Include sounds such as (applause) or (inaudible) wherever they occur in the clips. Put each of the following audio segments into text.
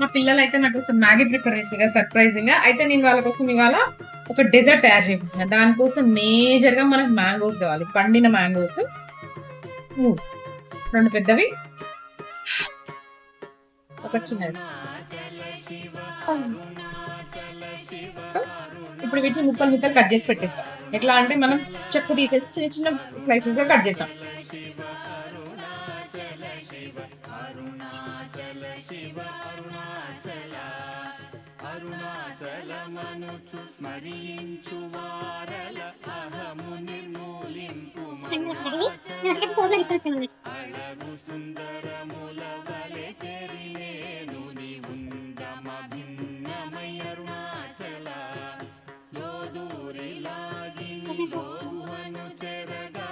మా పిల్లలు అయితే నాకు కోసం మ్యాగీ ప్రిపేర్ చేసి సర్ప్రైజింగ్గా. అయితే నేను వాళ్ళ కోసం ఇవాళ ఒక డెజర్ట్ తయారు చేయబోతున్నా దానికోసం మేజర్గా మనకు మ్యాంగోస్ కావాలి. పండిన మ్యాంగోస్ రెండు పెద్దవి. ఒక చిన్నది. సో ఇప్పుడు వీటిని ముక్కలు ముక్కలు కట్ చేసి పెట్టేస్తాం. ఎట్లా అంటే మనం చెక్కు తీసేసి చిన్న చిన్న స్లైసెస్గా కట్ చేస్తాం. స్మరించువారల అహము నిర్మూలింపు అడగు సుందరముల వలె చెరియేను నీ ఉందమ భిన్నమయ అరుణాచల లోదూరిలాగి చెరగా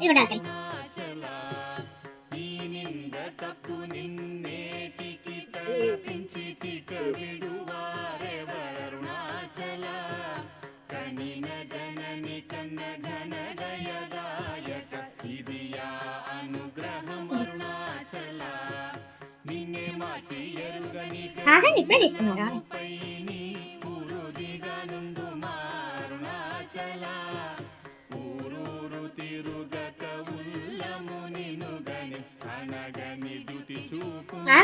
ఇవ్వడానికి ఆగండి ఇప్పుడే తీసుకున్నారా?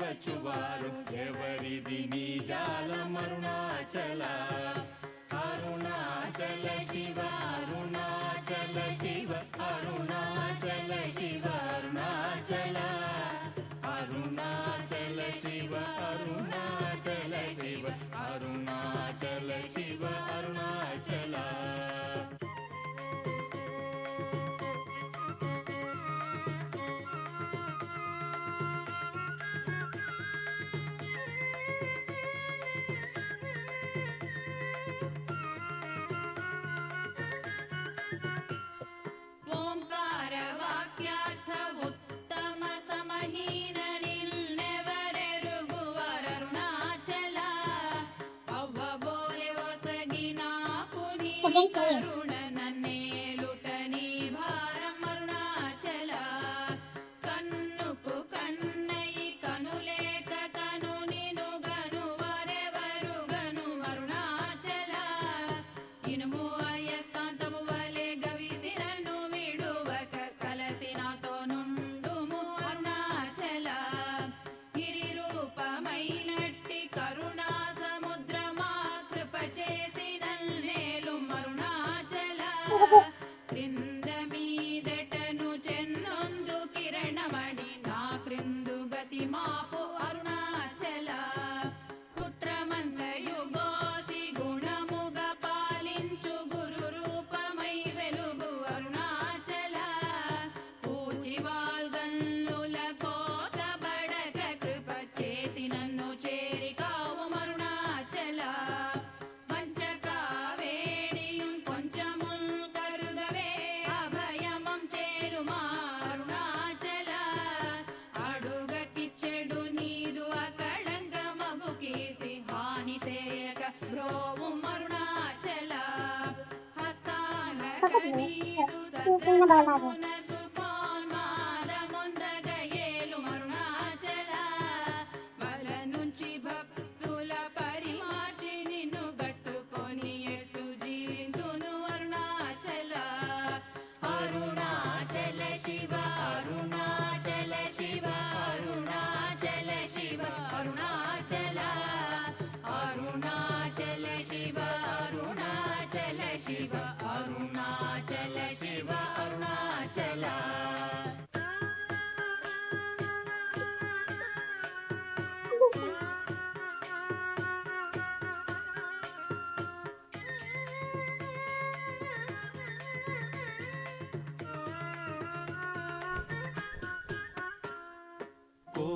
వచ్చువారు ఎవరిది నీ జాలం అరుణాచల 我给你特别，就是那个那个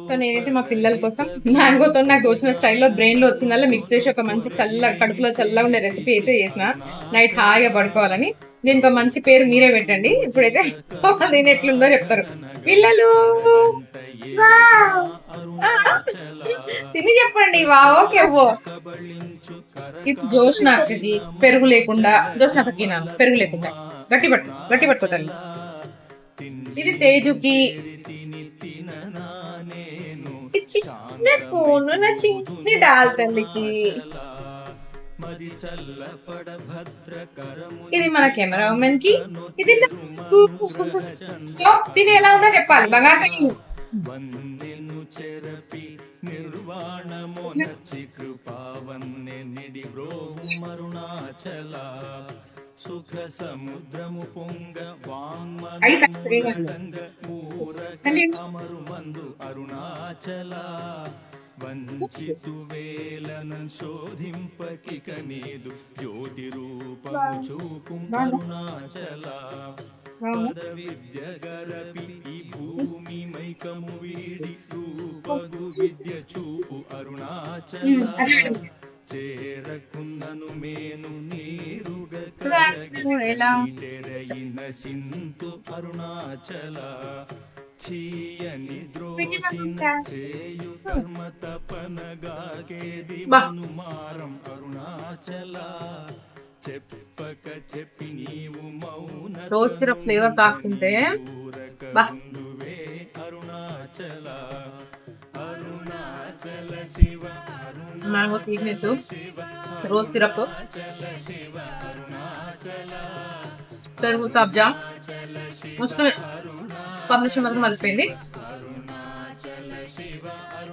సో నేనైతే మా పిల్లల కోసం మ్యాంగోతో నాకు వచ్చిన స్టైల్లో బ్రెయిన్లో వచ్చిందల్లా మిక్స్ చేసి ఒక మంచి చల్ల కడుపులో చల్లగా ఉండే రెసిపీ అయితే చేసిన. నైట్ హాయిగా పడుకోవాలని. దీనికి ఒక మంచి పేరు మీరే పెట్టండి. ఇప్పుడైతే (laughs) నేను ఎట్లుందో చెప్తారు. పిల్లలు! (laughs) తిని చెప్పండి. వా ఓకే ఓ. ఇది జోష్నాకి పెరుగు లేకుండా జోష్నాకి పెరుగు లేకుండా. గట్టి పట్టు గట్టి పట్టుకోతాను ఇది తేజుకి చిన్న స్పూన్ నా చిన్ని డాల్ ఇది మన కెమెరా ఉమెన్కి ఇది దీని ఎలా ఉందో చెప్పాలి. బంగారు నిర్వాణమో వందెను చెరపి నిర్వాణమునర్చి నిడి బ్రో మరుణాచల సుఖ సముద్రము పొంగ అయి శ్రీగారు. తల్లి. అమరు మందు అరుణాచల వంచితు వేలన శోధింపకిక నీదు జ్యోతి రూపము చూపు అరుణాచల పద విద్య గరపి ఈ భూమి మైకము వీడి రూపగు విద్య చూపు అరుణాచల. చేరకున్నను మేను? తెరయిన సింతు అరుణాచల చీయని ద్రోసిన చేయు కర్మ తపనగాకేది బా. మనుమారం అరుణాచల చెప్పక చెప్పి నీవు మౌన రోజ్ సిరప్ ఫ్లేవర్ తాకుంటే బా. బంధువే Arunachala Arunachala Shiva mango sweetness rose syrup పెరుగు సబ్జా వస్తుంది మాత్రం మర్చిపోయింది.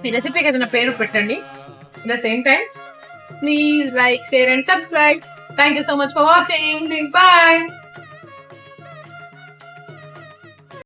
ఈ రెసిపీకి ఏదైనా పేరు పెట్టండి. The same time please like share and subscribe thank you so much for watching bye